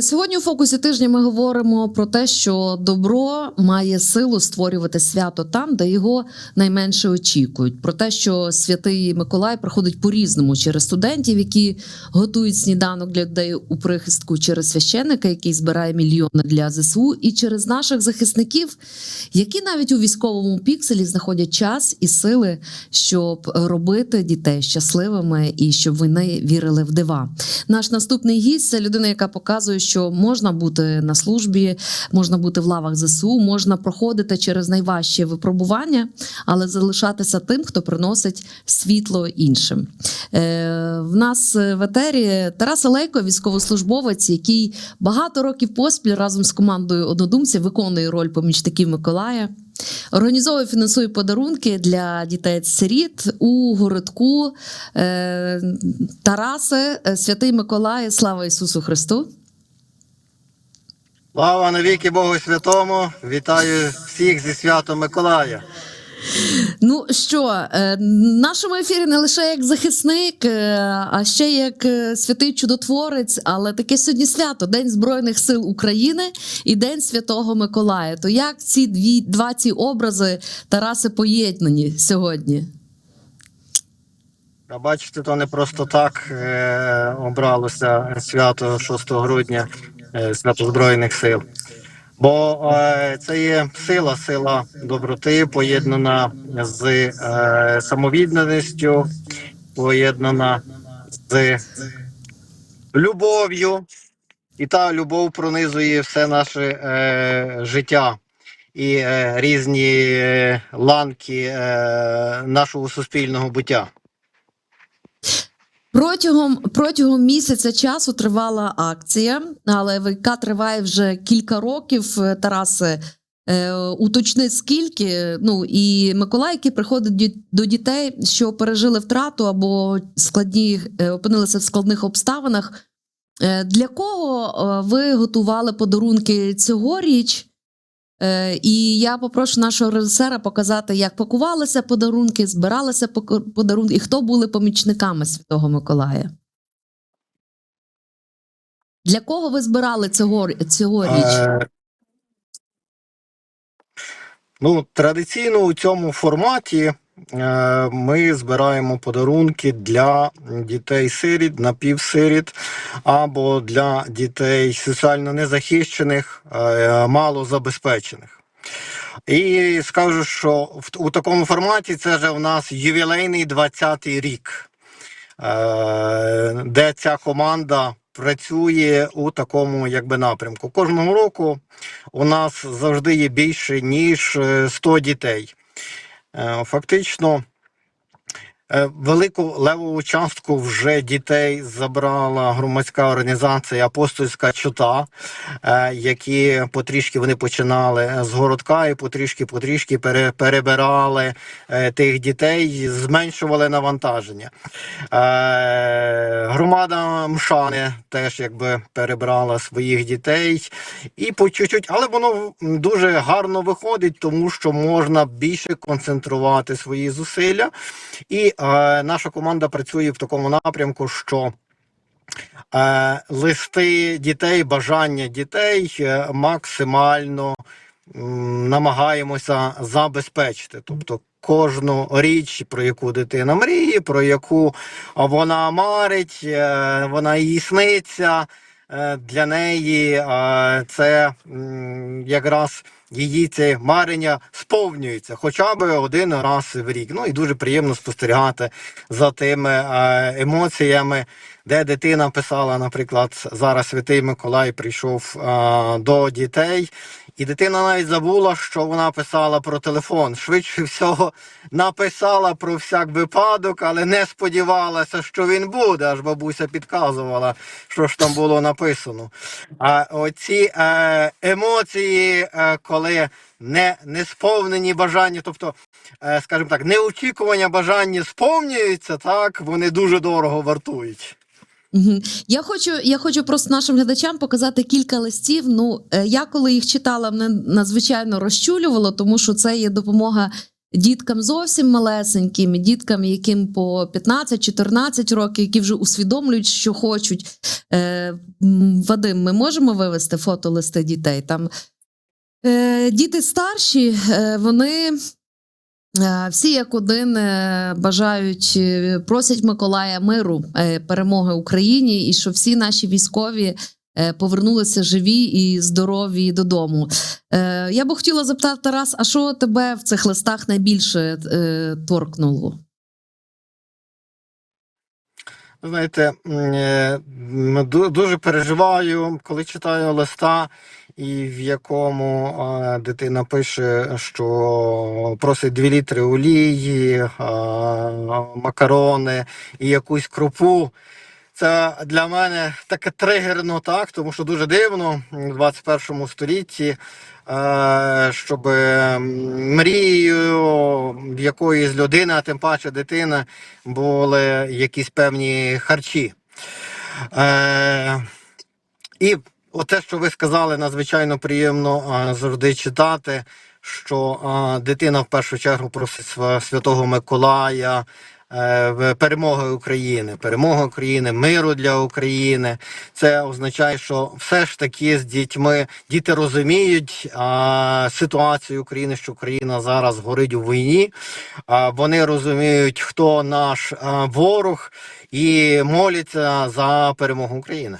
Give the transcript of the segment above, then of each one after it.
Сьогодні у фокусі тижня ми говоримо про те, що добро має силу створювати свято там, де його найменше очікують. Про те, що святий Миколай проходить по-різному через студентів, які готують сніданок для людей у прихистку, через священника, який збирає мільйони для ЗСУ, і через наших захисників, які навіть у військовому пікселі знаходять час і сили, щоб робити дітей щасливими і щоб вони вірили в дива. Наш наступний гість це людина, яка показує, що можна бути на службі, можна бути в лавах ЗСУ, можна проходити через найважчі випробування, але залишатися тим, хто приносить світло іншим. Е, в нас в етері Тарас Олейко, військовослужбовець, який багато років поспіль разом з командою однодумців виконує роль помічників Миколая. Організовує фінансує подарунки для дітей-сиріт у городку е, Тараси, е, Святий Миколай, слава Ісусу Христу! Слава навіки Богу Святому! Вітаю всіх зі святом Миколая. Ну що, е, в нашому ефірі не лише як захисник, е, а ще як е, святий чудотворець, але таке сьогодні свято День Збройних сил України і День Святого Миколая. То як ці дві два ці образи Тараси поєднані сьогодні? А бачите, то не просто так е, обралося свято 6 грудня свято Збройних сил. Бо е, це є сила, сила доброти, поєднана з е, самовідданістю, поєднана з любов'ю. І та любов пронизує все наше е, життя і е, різні е, ланки е, нашого суспільного буття. Протягом протягом місяця часу тривала акція, але яка триває вже кілька років. Е, Тарасе, е, уточни скільки. Ну і Миколай, який приходить до дітей, що пережили втрату або складні е, опинилися в складних обставинах. Для кого ви готували подарунки цьогоріч? Е, І я попрошу нашого режисера показати, як пакувалися подарунки, збиралися подарунки, і хто були помічниками Святого Миколая. Для кого ви збирали цього, цьогоріч? Е, Ну, традиційно у цьому форматі ми збираємо подарунки для дітей-сиріт, напівсиріт або для дітей соціально незахищених, е, малозабезпечених. І скажу, що в, у такому форматі це вже у нас ювілейний 20-й рік, е, де ця команда працює у такому якби напрямку. Кожного року у нас завжди є більше ніж е, 100 дітей. Е, Фактично, е, велику левову частку вже дітей забрала громадська організація Апостольська чота, е, які потрішки вони починали з городка і потрішки потрішки перебирали тих дітей, зменшували навантаження. Громада Мшани теж якби перебрала своїх дітей і по чуть-чуть, але воно дуже гарно виходить, тому що можна більше концентрувати свої зусилля. І е, наша команда працює в такому напрямку, що е, листи дітей, бажання дітей е, максимально намагаємося забезпечити. Тобто кожну річ, про яку дитина мріє, про яку вона марить, е, вона їй сниться. е, Для неї е, це якраз її це марення сповнюється хоча б один раз в рік. Ну і дуже приємно спостерігати за тими емоціями, де дитина писала, наприклад, зараз Святий Миколай прийшов до дітей, і дитина навіть забула, що вона писала про телефон. Швидше всього написала про всяк випадок, але не сподівалася, що він буде. Аж бабуся підказувала, що ж там було написано. А оці е, емоції, е, коли не, не сповнені бажання, тобто, е, скажімо так, неочікування бажання сповнюються, так вони дуже дорого вартують. Я хочу, я хочу просто нашим глядачам показати кілька листів. Ну, е, я коли їх читала, мене надзвичайно розчулювало, тому що це є допомога діткам зовсім малесеньким, діткам, яким по 15-14 років, які вже усвідомлюють, що хочуть. Е, Вадим, ми можемо вивести фотолисти дітей? Там е, діти старші, е, вони. Е, Всі як один е, бажають, е, просять Миколая миру, перемоги Україні, і що всі наші військові повернулися живі і здорові додому. Я би хотіла запитати Тарас, а що тебе в цих листах найбільше торкнуло? Знаєте, дуже переживаю, коли читаю листа, і в якому дитина пише, що просить 2 літри олії, макарони і якусь крупу. Це для мене таке тригерно, так, тому що дуже дивно в 21 столітті, щоб мрією якоїсь людини, а тим паче дитини, були якісь певні харчі. Е, і оте, що ви сказали, надзвичайно приємно завжди читати, що дитина в першу чергу просить Святого Миколая. е, Перемоги України, перемоги України, миру для України. Це означає, що все ж таки з дітьми діти розуміють а, ситуацію України, що Україна зараз горить у війні. А, вони розуміють, хто наш ворог, і моляться за перемогу України.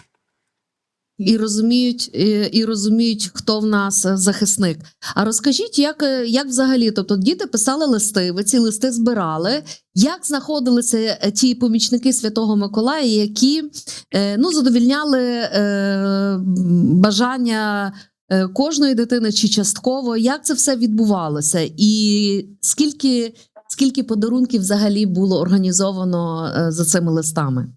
І розуміють, і, і розуміють, хто в нас е, захисник. А розкажіть, як, е, як взагалі? Тобто діти писали листи, ви ці листи збирали. Як знаходилися е, ті помічники Святого Миколая, які е, ну, задовільняли е, бажання е, кожної дитини чи частково? Як це все відбувалося? І скільки, скільки подарунків взагалі було організовано е, за цими листами?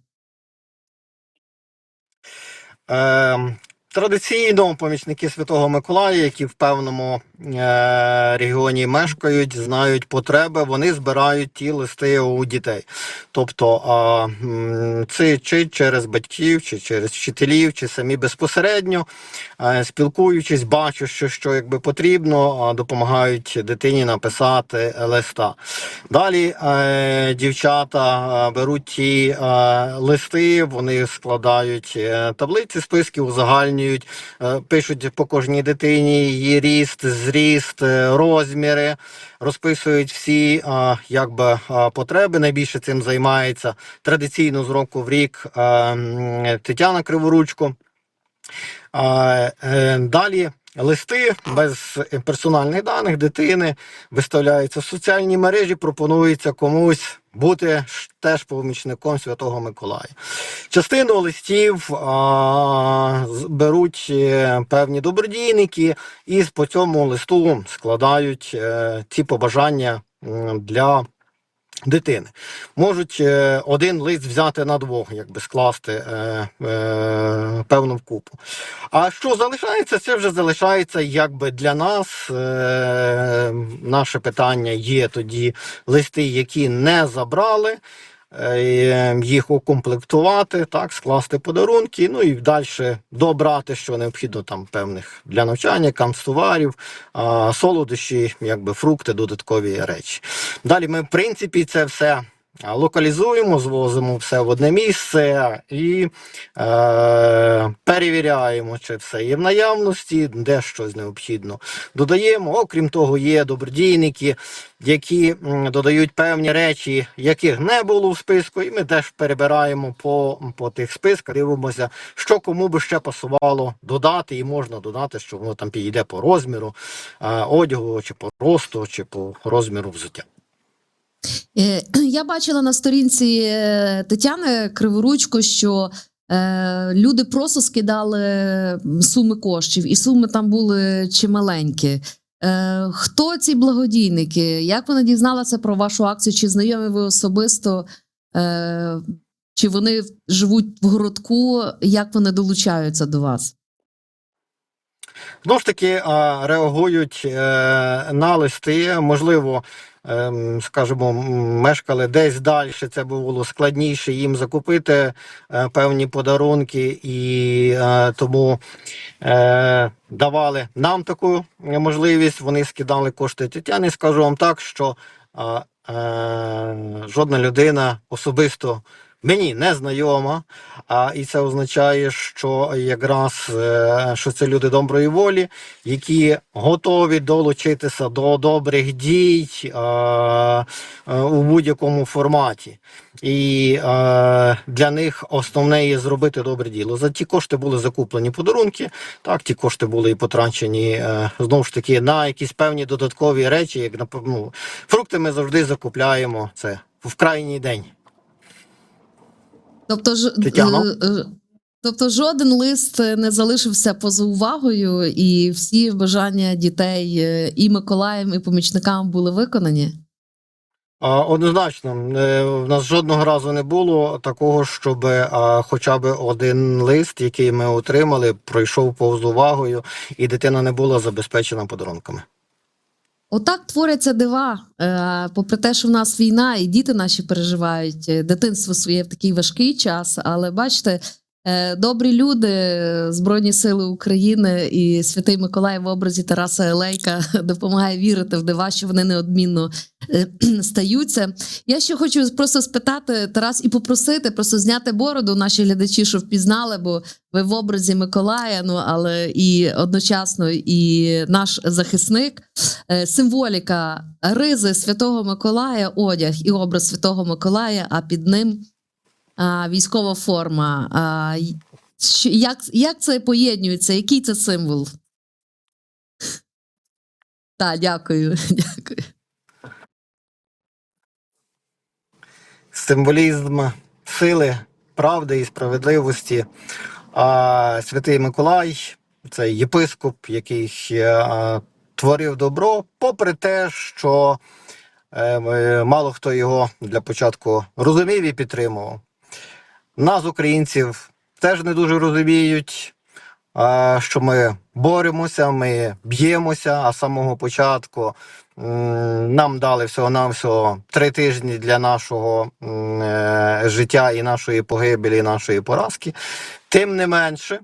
Е, Традиційно помічники Святого Миколая, які в певному е, регіоні мешкають, знають потреби, вони збирають ті листи у дітей. Тобто, м, це чи через батьків, чи через вчителів, чи самі безпосередньо, е, спілкуючись, бачу, що, що якби потрібно, допомагають дитині написати листа. Далі е, дівчата е, беруть ті е, листи, вони складають е, таблиці, списки, узагальнюють, е, пишуть по кожній дитині її ріст, зріст, е, розміри, розписують всі е, якби, потреби. Найбільше цим займається традиційно з року в рік Тетяна Криворучко. Далі листи без персональних даних дитини виставляються в соціальні мережі, пропонується комусь бути теж помічником Святого Миколая. Частину листів а, беруть е, певні добродійники і по цьому листу складають е, ці побажання для дитини. Можуть е, один лист взяти на двох, якби скласти е, е, певну вкупу. А що залишається, це вже залишається якби для нас. Наше питання є тоді листи, які не забрали. Е, Їх укомплектувати, так, скласти подарунки, ну і далі добрати, що необхідно там певних для навчання, канцтоварів, солодощі, якби фрукти, додаткові речі. Далі ми, в принципі, це все локалізуємо, звозимо все в одне місце і е, перевіряємо, чи все є в наявності, де щось необхідно. Додаємо. Окрім того, є добродійники, які додають певні речі, яких не було в списку, і ми теж перебираємо по, по тих списках, дивимося, що кому би ще пасувало додати, і можна додати, що воно там підійде по розміру е, одягу, чи по росту, чи по розміру взуття. Е, Я бачила на сторінці е, Тетяни Криворучко, що е, люди просто скидали суми коштів, і суми там були чималенькі. Хто ці благодійники? Як вона дізналася про вашу акцію? Чи знайомі ви особисто? Чи вони живуть в городку? Як вони долучаються до вас? Знову ж таки, реагують на листи. Можливо, скажімо, мешкали десь далі, це було складніше їм закупити е, певні подарунки, і е, тому е, давали нам таку можливість. Вони скидали кошти Тетяні. Скажу вам так, що жодна людина особисто мені не знайома. А, і це означає, що якраз е, що це люди доброї волі, які готові долучитися до добрих дій е, е, у будь-якому форматі. І е, для них основне є зробити добре діло. За ті кошти були закуплені подарунки. Так, ті кошти були і потрачені знову ж таки на якісь певні додаткові речі, як ну, фрукти ми завжди закупляємо це в крайній день. Тобто, ж, е, е, тобто жоден лист не залишився поза увагою, і всі бажання дітей е, і Миколаєм, і помічникам були виконані. Однозначно, в нас жодного разу не було такого, щоб хоча б один лист, який ми отримали, пройшов повз увагою, і дитина не була забезпечена подарунками. Отак творяться дива. Е, Попри те, що в нас війна, і діти наші переживають е, дитинство своє в такий важкий час. Але бачите, добрі люди, Збройні Сили України і Святий Миколай в образі Тараса Елейка допомагає вірити в дива, що вони неодмінно е, стаються. Я ще хочу просто спитати Тарас і попросити просто зняти бороду наші глядачі, щоб впізнали, бо ви в образі Миколая, ну але і одночасно і наш захисник. Е, Символіка ризи Святого Миколая, одяг і образ Святого Миколая, а під ним військова форма. Що- як, як це поєднується? Який це символ? Так, дякую. дякую. Символізм сили, правди і справедливості. А Святий Миколай це єпископ, який е, творив добро, попри те, що е, е, мало хто його для початку розумів і підтримував. Нас, українців, теж не дуже розуміють, що ми боремося, ми б'ємося, а з самого початку нам дали всього-навсього три тижні для нашого е, життя і нашої погибелі, і нашої поразки. Тим не менше,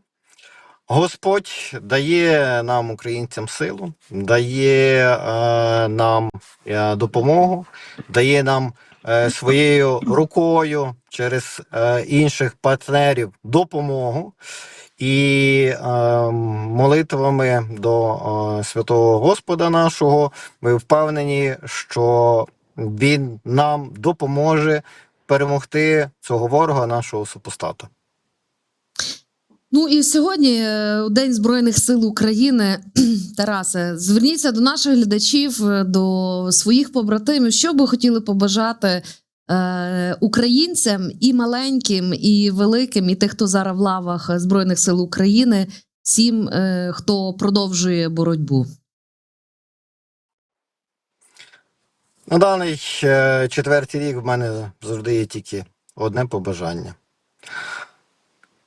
Господь дає нам, українцям, силу, дає е, нам е, допомогу, дає нам своєю рукою через е, інших партнерів допомогу. І е, молитвами до е, святого Господа нашого ми впевнені, що Він нам допоможе перемогти цього ворога, нашого супостата. Ну і сьогодні, е, у День Збройних сил України, Тарасе, зверніться до наших глядачів, е, до своїх побратимів, що би хотіли побажати е, українцям і маленьким, і великим, і тих, хто зараз в лавах Збройних сил України, всім, е, хто продовжує боротьбу. На даний е, четвертий рік в мене завжди є тільки одне побажання.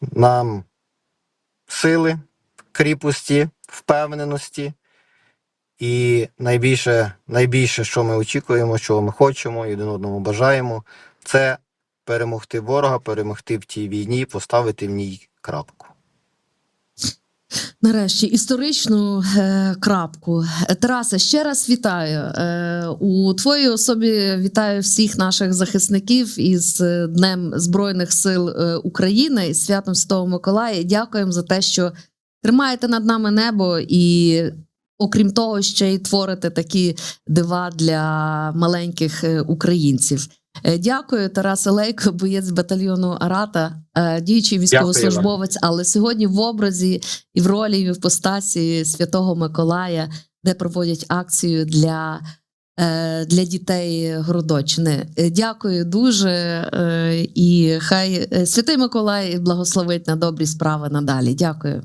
Нам сили, кріпості, впевненості. І найбільше, найбільше, що ми очікуємо, що ми хочемо і один одному бажаємо, це перемогти ворога, перемогти в тій війні, поставити в ній крапку. Нарешті історичну е, крапку. Е, Тарасе, ще раз вітаю. Е, у твоїй особі вітаю всіх наших захисників із е, Днем Збройних сил е, України і святом Святого Миколая. Дякуємо за те, що тримаєте над нами небо і. Окрім того, ще й творите такі дива для маленьких українців. Е, Дякую, Тарас Олейко, боєць батальйону Арата, е, діючий військовослужбовець, але сьогодні в образі і в ролі, і в постасі Святого Миколая, де проводять акцію для, е, для дітей Городочини. Дякую дуже. І хай Святий Миколай благословить на добрі справи надалі. Дякую.